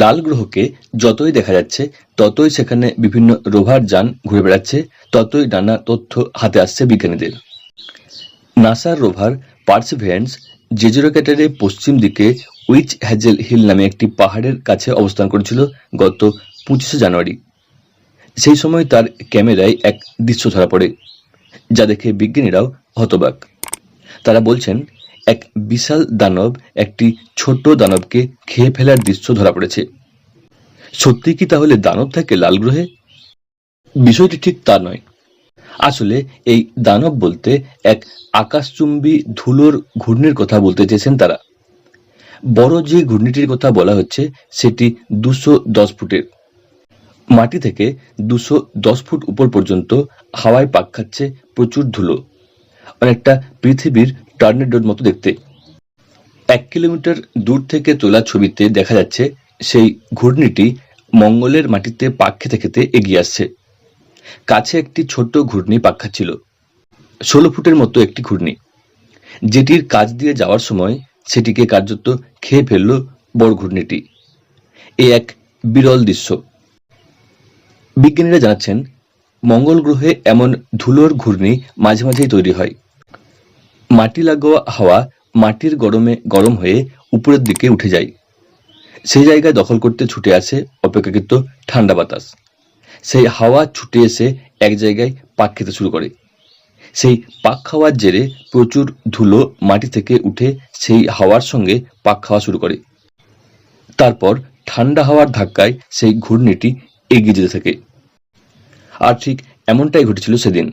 লাল গ্রহকে যতই দেখা যাচ্ছে, ততই সেখানে বিভিন্ন রোভার যান ঘুরে বেড়াচ্ছে, ততই নানা তথ্য হাতে আসছে বিজ্ঞানীদের। নাসার রোভার পার্সিভিয়ারেন্স জেজুরোকেটারের পশ্চিম দিকে উইচ হ্যাজেল হিল নামে একটি পাহাড়ের কাছে অবস্থান করেছিল গত পঁচিশে জানুয়ারি। সেই সময় তার ক্যামেরায় এক দৃশ্য ধরা পড়ে, যা দেখে বিজ্ঞানীরাও হতবাক। তারা বলছেন এক বিশাল দানব একটি ছোট দানবকে খেয়ে ফেলার দৃশ্য ধরা পড়েছে। সত্যি কি তাহলে দানব থাকে লাল গ্রহে? বিষয়টি ঠিক তা নয়। আসলে এই দানব বলতে এক আকাশচুম্বী ধুলোর ঘূর্ণির কথা বলতে চেয়েছেন তারা। বড় যে ঘূর্ণিটির কথা বলা হচ্ছে, সেটি দুশো দশ ফুটের। মাটি থেকে দুশো দশ ফুট উপর পর্যন্ত হাওয়ায় পাক খাচ্ছে প্রচুর ধুলো। অনেকটা পৃথিবীর টর্নেডোর মতো দেখতে। এক কিলোমিটার দূর থেকে তোলা ছবিতে দেখা যাচ্ছে সেই ঘূর্ণিটি মঙ্গলের মাটিতে পাক খেতে খেতে এগিয়ে আসছে। কাছে একটি ছোট্ট ঘূর্ণি পাক খাচ্ছিল। ষোলো ফুটের মতো একটি ঘূর্ণি। যেটির কাজ দিয়ে যাওয়ার সময় সেটিকে কার্যত খেয়ে ফেলল বড় ঘূর্ণিটি। এ এক বিরল দৃশ্য। বিজ্ঞানীরা জানাচ্ছেন মঙ্গল গ্রহে এমন ধুলোর ঘূর্ণি মাঝে মাঝেই তৈরি হয়। মাটি লাগোয়া হাওয়া মাটির গরমে গরম হয়ে উপরের দিকে উঠে যায়। সেই জায়গায় দখল করতে ছুটে আসে অপেক্ষাকৃত ঠান্ডা বাতাস। সেই হাওয়া ছুটে এসে এক জায়গায় পাক খেতে শুরু করে। সেই পাক খাওয়ার জেরে প্রচুর ধুলো মাটি থেকে উঠে সেই হাওয়ার সঙ্গে পাক খাওয়া শুরু করে। তারপর ঠান্ডা হাওয়ার ধাক্কায় সেই ঘূর্ণিটি এগিয়ে যেতে থাকে। আর ঠিক এমনটাই ঘটেছিল সেদিন।